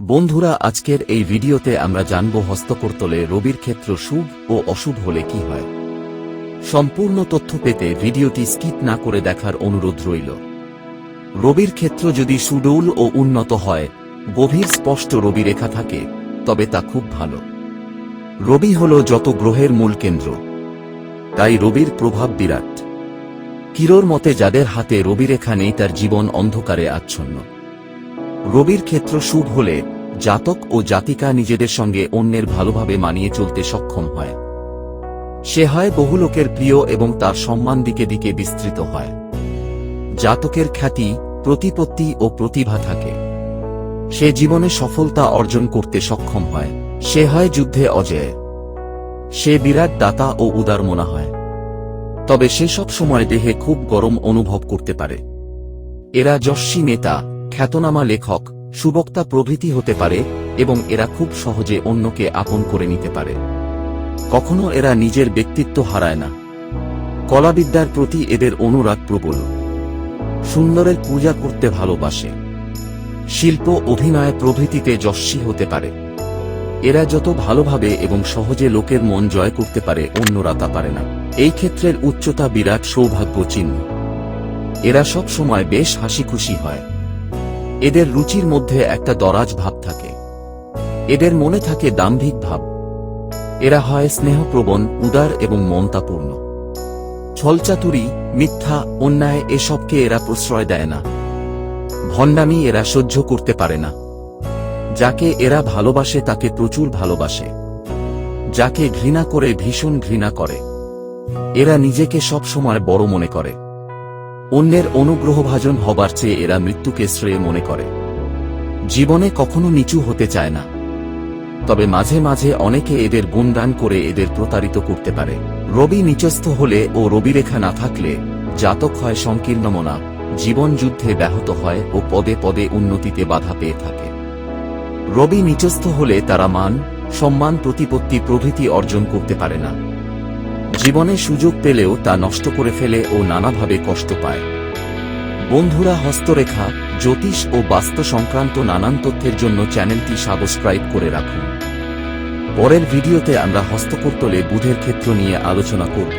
বন্ধুরা, আজকের এই ভিডিওতে আমরা জানব হস্তকর্তলে রবির ক্ষেত্র শুভ ও অশুভ হলে কি হয়। সম্পূর্ণ তথ্য পেতে ভিডিওটি স্কিপ না করে দেখার অনুরোধ রইল। রবির ক্ষেত্র যদি সুডৌল ও উন্নত হয়, গভীর স্পষ্ট রবি রেখা থাকে, তবে তা খুব ভালো। রবি হল যত গ্রহের মূল কেন্দ্র। তাই রবির প্রভাব বিরাট। কিরোর মতে যাদের হাতে রবিরেখা নেই, তার জীবন অন্ধকারে আচ্ছন্ন। রবির ক্ষেত্র শুভ হলে জাতক ও জাতিকা নিজেদের সঙ্গে অন্যের ভালোভাবে মানিয়ে চলতে সক্ষম হয়। সে হয় বহু লোকের প্রিয় এবং তার সম্মান দিকে দিকে বিস্তৃত হয়। জাতকের খ্যাতি, প্রতিপত্তি ও প্রতিভা থাকে। সে জীবনে সফলতা অর্জন করতে সক্ষম হয়। সে হয় যুদ্ধে অজয়। সে বিরাট দাতা ও উদার মনা হয়। তবে সে সব সময় দেহে খুব গরম অনুভব করতে পারে। এরা যশ্বী নেতা খ্যাতনামা লেখক, সুবক্তা প্রভৃতি হতে পারে এবং এরা খুব সহজে অন্যকে আপন করে নিতে পারে। কখনো এরা নিজের ব্যক্তিত্ব হারায় না। কলাবিদ্যার প্রতি এদের অনুরাগ প্রবল। সুন্দরের পূজা করতে ভালোবাসে। শিল্প, অভিনয় প্রভৃতিতে যশস্বী হতে পারে। এরা যত ভালোভাবে এবং সহজে লোকের মন জয় করতে পারে, অন্যরা তা পারে না। এই ক্ষেত্রের উচ্চতা বিরাট সৌভাগ্য চিহ্ন এরা সব সময় বেশ হাসি খুশি হয়। এদের রুচির মধ্যে একটা দরাজ ভাব থাকে। এদের মনে থাকে দাম্ভিক ভাব। এরা হয় স্নেহপ্রবণ, উদার এবং মমতাপূর্ণ ছলচাতুরি, মিথ্যা, অন্যায় এসবকে এরা প্রশ্রয় দেয় না। ভণ্ডামি এরা সহ্য করতে পারে না। যাকে এরা ভালোবাসে তাকে প্রচুর ভালোবাসে। যাকে ঘৃণা করে ভীষণ ঘৃণা করে। এরা নিজেকে সব সময় বড় মনে করে। অন্যের অনুগ্রহভাজন হবার চেয়ে এরা মৃত্যুকে শ্রেয় মনে করে। জীবনে কখনো নিচু হতে চায় না। তবে মাঝে মাঝে অনেকে এদের গুণগান করে এদের প্রতারিত করতে পারে। রবি নিচস্থ হলে ও রবিরেখা না থাকলে জাতক হয় সংকীর্ণমনা, জীবন যুদ্ধে ব্যাহত হয় ও পদে পদে উন্নতিতে বাধা পেয়ে থাকে। রবি নিচস্থ হলে তারা মান, সম্মান, প্রতিপত্তি প্রভৃতি অর্জন করতে পারে না। জীবনে সুযোগ পেলেও তা নষ্ট করে ফেলে ও নানাভাবে কষ্ট পায়। বন্ধুরা হস্তরেখা, জ্যোতিষ ও বাস্তু সংক্রান্ত নানান তথ্যের জন্য চ্যানেলটি সাবস্ক্রাইব করে রাখুন। পরের ভিডিওতে আমরা হস্তকর্তলে বুধের ক্ষেত্র নিয়ে আলোচনা করব।